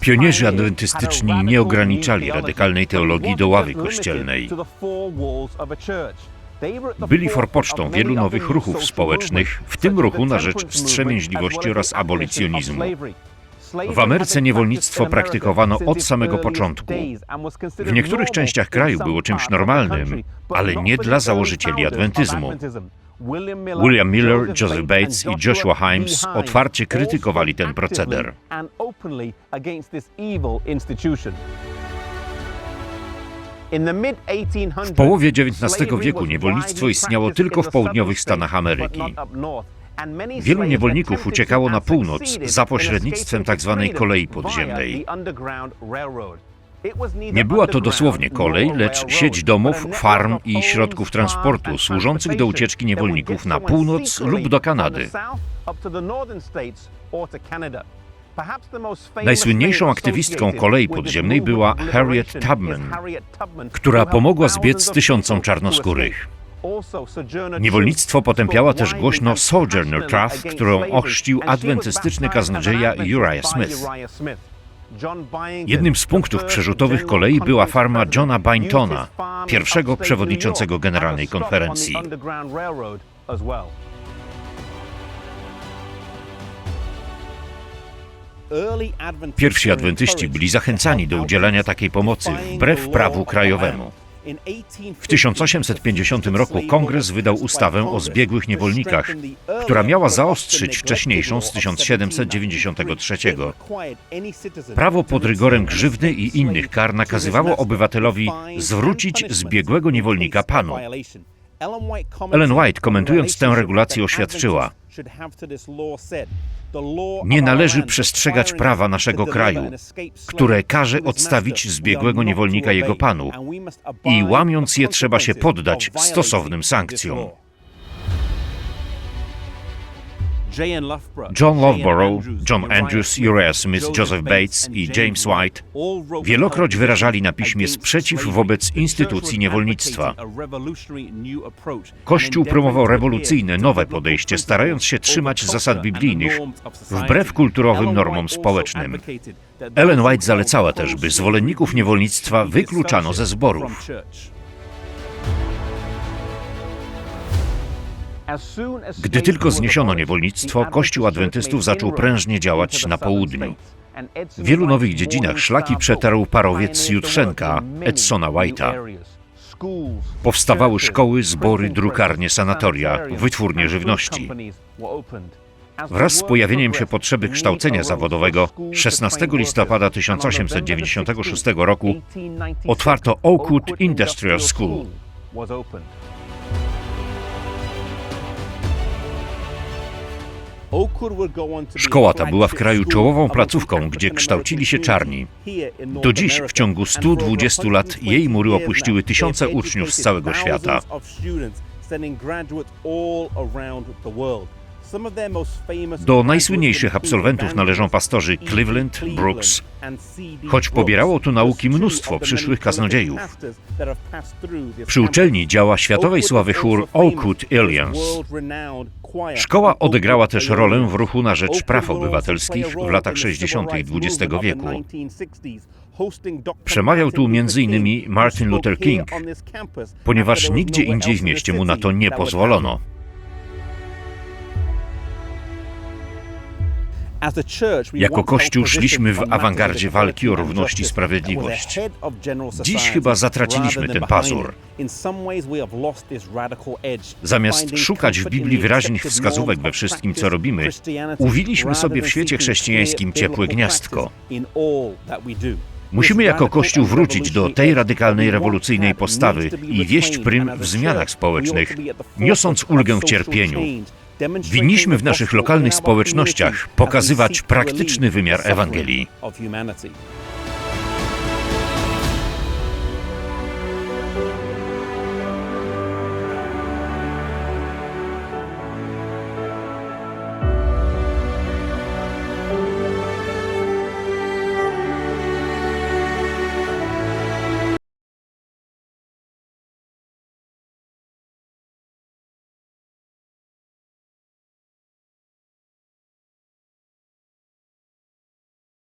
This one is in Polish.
Pionierzy adwentystyczni nie ograniczali radykalnej teologii do ławy kościelnej. Byli forpocztą wielu nowych ruchów społecznych, w tym ruchu na rzecz wstrzemięźliwości oraz abolicjonizmu. W Ameryce niewolnictwo praktykowano od samego początku. W niektórych częściach kraju było czymś normalnym, ale nie dla założycieli adwentyzmu. William Miller, Joseph Bates i Joshua Himes otwarcie krytykowali ten proceder. W połowie XIX wieku niewolnictwo istniało tylko w południowych Stanach Ameryki. Wielu niewolników uciekało na północ za pośrednictwem tzw. kolei podziemnej. Nie była to dosłownie kolej, lecz sieć domów, farm i środków transportu służących do ucieczki niewolników na północ lub do Kanady. Najsłynniejszą aktywistką kolei podziemnej była Harriet Tubman, która pomogła zbiec tysiącom czarnoskórych. Niewolnictwo potępiała też głośno Sojourner Truth, którą ochrzcił adwentystyczny kaznodzieja Uriah Smith. Jednym z punktów przerzutowych kolei była farma Johna Baintona, pierwszego przewodniczącego Generalnej Konferencji. Pierwsi adwentyści byli zachęcani do udzielania takiej pomocy wbrew prawu krajowemu. W 1850 roku kongres wydał ustawę o zbiegłych niewolnikach, która miała zaostrzyć wcześniejszą z 1793. Prawo pod rygorem grzywny i innych kar nakazywało obywatelowi zwrócić zbiegłego niewolnika panu. Ellen White komentując tę regulację oświadczyła: Nie należy przestrzegać prawa naszego kraju, które każe odstawić zbiegłego niewolnika jego panu i łamiąc je trzeba się poddać stosownym sankcjom. John Loughborough, John Andrews, Uriah Smith, Joseph Bates i James White wielokroć wyrażali na piśmie sprzeciw wobec instytucji niewolnictwa. Kościół promował rewolucyjne, nowe podejście, starając się trzymać zasad biblijnych wbrew kulturowym normom społecznym. Ellen White zalecała też, by zwolenników niewolnictwa wykluczano ze zborów. Gdy tylko zniesiono niewolnictwo, Kościół Adwentystów zaczął prężnie działać na południu. W wielu nowych dziedzinach szlaki przetarł parowiec Jutrzenka, Edsona White'a. Powstawały szkoły, zbory, drukarnie, sanatoria, wytwórnie żywności. Wraz z pojawieniem się potrzeby kształcenia zawodowego 16 listopada 1896 roku otwarto Oakwood Industrial School. Szkoła ta była w kraju czołową placówką, gdzie kształcili się czarni. Do dziś, w ciągu 120 lat, jej mury opuściły tysiące uczniów z całego świata. Do najsłynniejszych absolwentów należą pastorzy Cleveland, Brooks, choć pobierało tu nauki mnóstwo przyszłych kaznodziejów. Przy uczelni działa światowej sławy chór Oakwood Aliens. Szkoła odegrała też rolę w ruchu na rzecz praw obywatelskich w latach 60. XX wieku. Przemawiał tu m.in. Martin Luther King, ponieważ nigdzie indziej w mieście mu na to nie pozwolono. Jako Kościół szliśmy w awangardzie walki o równość i sprawiedliwość. Dziś chyba zatraciliśmy ten pazur. Zamiast szukać w Biblii wyraźnych wskazówek we wszystkim, co robimy, uwiliśmy sobie w świecie chrześcijańskim ciepłe gniazdko. Musimy jako Kościół wrócić do tej radykalnej, rewolucyjnej postawy i wieść prym w zmianach społecznych, niosąc ulgę w cierpieniu, Winniśmy w naszych lokalnych społecznościach pokazywać praktyczny wymiar Ewangelii.